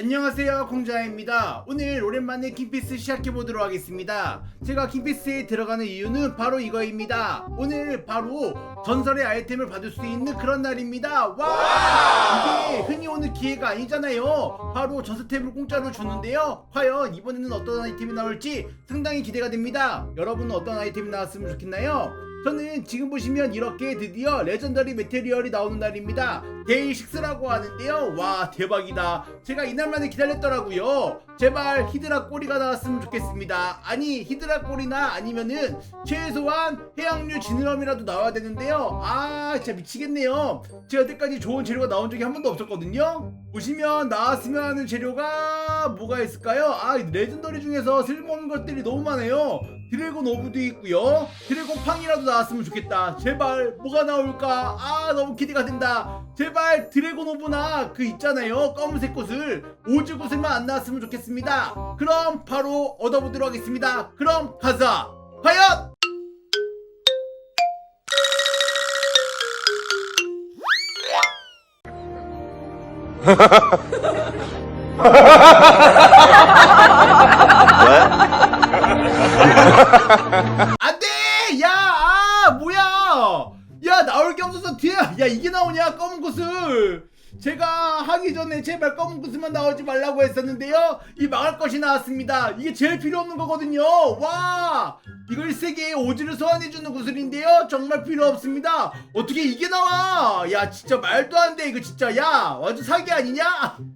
안녕하세요 공자입니다. 오늘 오랜만에 킹피스 시작해보도록 하겠습니다. 제가 킹피스에 들어가는 이유는 바로 이거입니다. 오늘 바로 전설의 아이템을 받을 수 있는 그런 날입니다. 와! 이게 흔히 오는 기회가 아니잖아요. 바로 전설템을 공짜로 주는데요. 과연 이번에는 어떤 아이템이 나올지 상당히 기대가 됩니다. 여러분은 어떤 아이템이 나왔으면 좋겠나요? 저는 지금 보시면 이렇게 드디어 레전더리 메테리얼이 나오는 날입니다. 데이 6라고 하는데요. 와 대박이다. 제가 이날만에 기다렸더라고요. 제발 히드라 꼬리가 나왔으면 좋겠습니다. 아니 히드라 꼬리나 아니면은 최소한 해양류 지느러미라도 나와야 되는데요. 아 진짜 미치겠네요. 제가 여태까지 좋은 재료가 나온 적이 한 번도 없었거든요. 보시면 나왔으면 하는 재료가 뭐가 있을까요? 아 레전더리 중에서 쓸모없는 것들이 너무 많아요. 드래곤 오브도 있고요. 드래곤 팡이라도 나왔으면 좋겠다. 제발 뭐가 나올까? 아 너무 기대가 된다. 제발 드래곤 오브나 그 있잖아요. 검은색 꽃을 오즈 꽃을만 안 나왔으면 좋겠습니다. 그럼 바로 얻어보도록 하겠습니다. 그럼 가자. 과연 게 없어서 뒤에, 야, 이게 나오냐? 검은 구슬. 제가 하기 전에 제발 검은 구슬만 나오지 말라고 했었는데요. 이 망할 것이 나왔습니다. 이게 제일 필요 없는 거거든요. 와! 이걸 세계의 오지를 소환해주는 구슬인데요. 정말 필요 없습니다. 어떻게 이게 나와? 야, 진짜 말도 안 돼. 이거 진짜, 야, 완전 사기 아니냐?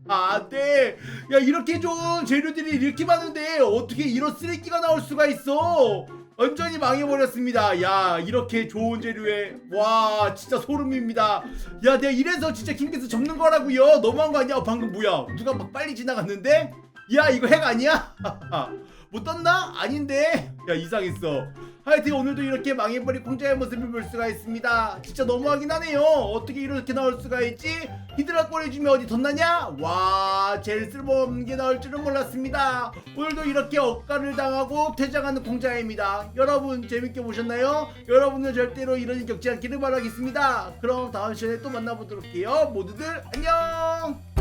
아, 안 돼. 야, 이렇게 좋은 재료들이 이렇게 많은데 어떻게 이런 쓰레기가 나올 수가 있어? 완전히 망해버렸습니다. 야 이렇게 좋은 재료에 와 진짜 소름입니다. 야 내가 이래서 진짜 킹캐스 접는 거라고요. 너무한 거 아니야? 어, 방금 뭐야? 누가 막 빨리 지나갔는데? 야 이거 핵 아니야? 못 떴나? 아닌데? 야 이상했어. 하여튼 오늘도 이렇게 망해버린 공짜의 모습을 볼 수가 있습니다. 진짜 너무하긴 하네요. 어떻게 이렇게 나올 수가 있지? 히드라 꼬리주면 어디 덧나냐? 와 제일 쓸모없는 게 나올 줄은 몰랐습니다. 오늘도 이렇게 억가를 당하고 퇴장하는 공자입니다. 여러분 재밌게 보셨나요? 여러분은 절대로 이런 일 겪지 않기를 바라겠습니다. 그럼 다음 시간에 또 만나보도록 해요. 모두들 안녕!